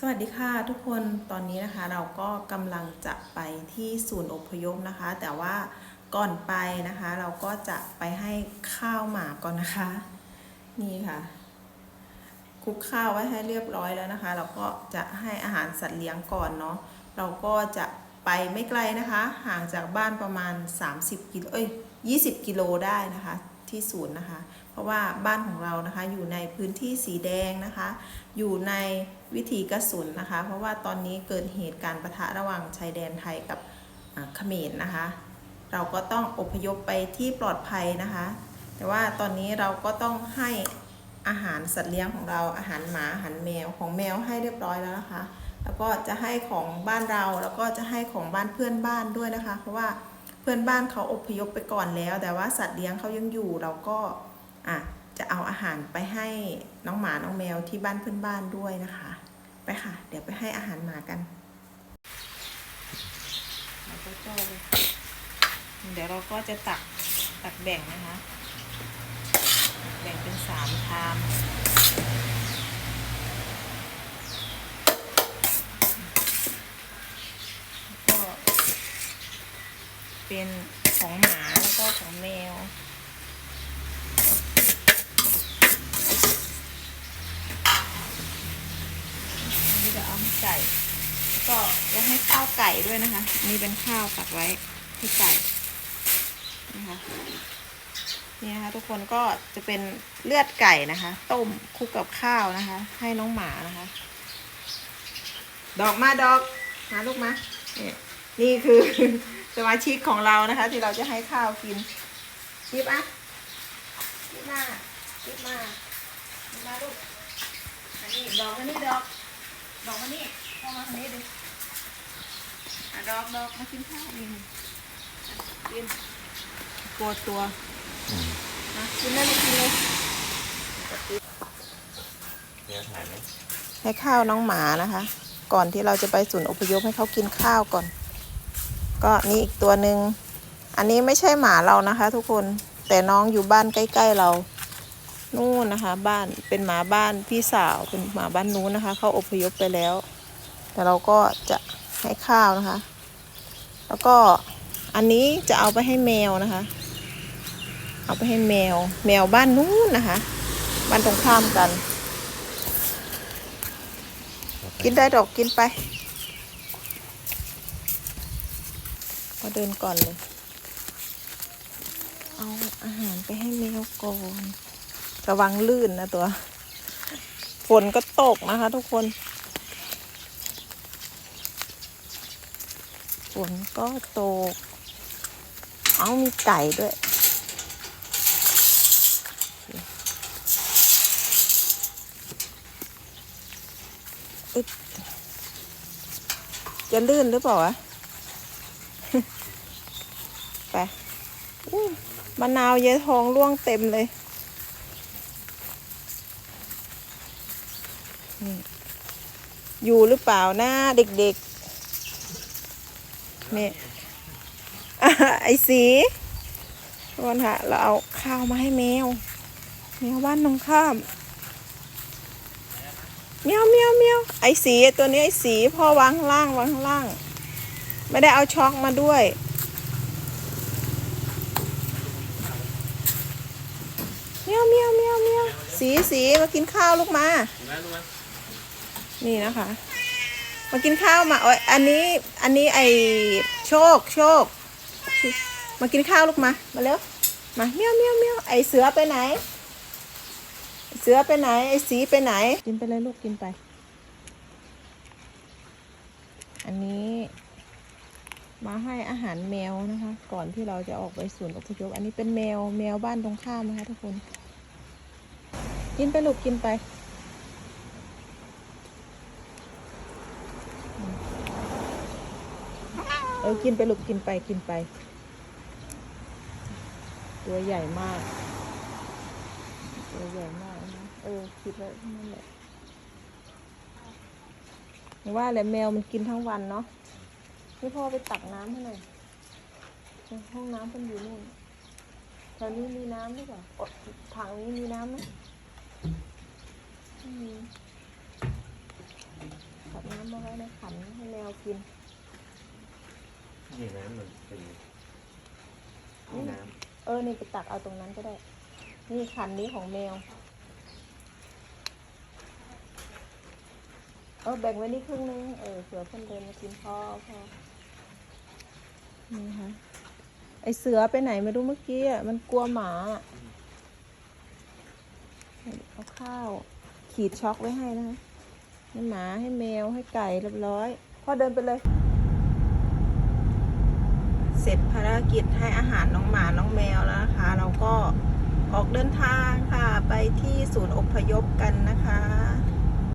สวัสดีค่ะทุกคนตอนนี้นะคะเราก็กำลังจะไปที่ศูนย์อพยพนะคะ แต่ว่าก่อนไปนะคะ เราก็จะไปให้ข้าวหมาก่อนนะคะ นี่ค่ะคลุกข้าวไว้ให้เรียบร้อยแล้วนะคะ เราก็จะให้อาหารสัตว์เลี้ยงก่อนเนาะเราก็จะไปไม่ไกลนะคะ ห่างจากบ้านประมาณ 30กิโลเอ้ย20 กิโลได้นะคะ ที่ศูนย์นะคะ เพราะว่าบ้านของเรานะคะอยู่ในพื้นที่สีแดงนะคะ อยู่ในวิถีกระสุนนะคะ เพราะว่าตอนนี้เกิดเหตุการณ์ประทะระหว่างชายแดนไทยกับเขมรนะคะ เราก็ต้องอพยพไปที่ปลอดภัยนะคะ แต่ว่าตอนนี้เราก็ต้องให้อาหารสัตว์เลี้ยงของเราอาหารหมาอาหารแมวของแมวให้เรียบร้อยแล้วนะคะ แล้วก็จะให้ของบ้านเราแล้วก็จะให้ของบ้านเพื่อนบ้านด้วยนะคะ เพราะว่า พื่อนบ้านเขาอพยพไปก่อนแล้ว แต่ว่าสัตว์เลี้ยงเขายังอยู่เราก็อะจะเอาอาหารไปให้น้องหมาน้องแมวที่บ้านเพื่อนบ้านด้วยนะคะ ไปค่ะ เดี๋ยวไปให้อาหารหมากันเราก็โจ้เลยเดี๋ยวเราก็จะตักตักแบ่งนะคะ แบ่งเป็นสามชามแล้วก็ เป็นของหมาแล้วก็ของแมว อันนี้จะเอาให้ไก่ ก็จะให้ข้าวไก่ด้วยนะคะอันนี่เป็นข้าวตักไว้ให้ไก่นะคะนี่นะคะทุกคนก็จะเป็นเลือดไก่นะคะ ต้มคลุกกับข้าวนะคะ ให้น้องหมานะคะ ดอกมาดอกมาลูกมาเนี่ยนี่คือ สมาชิกของเรานะคะ ที่เราจะให้ข้าวกินชิบอะชิบมาชิบมาชิบมาลูกอันนี้ดอกอันนี้ดอกดอกมานี่เข้ามาทางนี้ดิอะดอกดอกมากินข้าวนี่อะกินปวดตัวนะกินได้เลยกินเลยเนี่ยถ่ายไหมให้ข้าวน้องหมานะคะ ก่อนที่เราจะไปศูนย์อพยพให้เขากินข้าวก่อน ก็นี่อีกตัวหนึ่งอันนี้ไม่ใช่หมาเรานะคะ ทุกคนแต่น้องอยู่บ้านใกล้ ๆ เรานู่นนะคะ บ้านเป็นหมาบ้านพี่สาวเป็นหมาบ้านนู้นนะคะเขาอพยพไปแล้ว แต่เราก็จะให้ข้าวนะคะ แล้วก็อันนี้จะเอาไปให้แมวนะคะ เอาไปให้แมว แมวบ้านนู้นนะคะบ้านตรงข้ามกัน กินได้ดอกกินไป ก็เดินก่อนเลย เอาอาหารไปให้แมวก่อนระวังลื่นนะตัว ฝนก็ตกนะคะทุกคน ฝนก็ตก เอามีไก่ด้วยจะลื่นหรือเปล่าวะ ไปมะนาวเยายทองร่วงเต็มเลยนี่อยู่หรือเปล่านะเด็กๆนี่ไอ้สีทุกคนค่ะ เราเอาข้าวมาให้แมว แมวบ้านตรงข้ามเมียวเมียวเมียวไอ้สีตัวนี้ไอ้สีพ่อวางข้างล่างวางข้างล่าง ไม่ได้เอาช็อกมาด้วย เมียวเมียวเมียวเมียวสีสีมากินข้าวลูกมา นี่นะคะ มากินข้าวมาอ้ยอันนี้อันนี้ไอโชคโชค มากินข้าวลูกมา มาเร็ว มาเมียวเมียวเมียวไอเสือไปไหน เสือไปไหน ไอสีไปไหน กินไปเลยลูกกินไป อันนี้มาให้อาหารแมวนะคะ ก่อนที่เราจะออกไปศูนอพยพอันนี้เป็นแมวแมวบ้านตรงข้ามนะคะทุกคน กินไปลูกกินไปเออกินไปลูกกินไปกินไป ตัวใหญ่มาก ตัวใหญ่มากนะเออคิดแล้วนั่นแหละไม่ว่าแหละแมวมันกินทั้งวันเนาะให้พ่อไปตักน้ำให้หน่อยห้องน้ำมันอยู่นู่นแถวนี้มีน้ำหรือเปล่าถังนี้มีน้ำไหม ไม่มีไปำมาไว้ในขันให้แมวกิน นี่น้ำมันเป็นห้องน้เออ นี่ไปตักเอาตรงนั้นก็ได้ นี่ขันนี้ของแมว เออ แบ่งไว้นี่ครึ่งนึง เออ เผื่อเพื่อนเดินมากินพ่อพ่อนี่ค่ะไอเสือไปไหนไม่รู้เมื่อกี้อะ มันกลัวหมาอะ เอาข้าว ขีดช็อกไว้ให้นะคะให้หมาให้แมวให้ไก่เรียบร้อยพ่อเดินไปเลย เสร็จภารกิจให้อาหารน้องหมาน้องแมวแล้วนะคะ เราก็ออกเดินทางค่ะไปที่ศูนย์อพยพกันนะคะ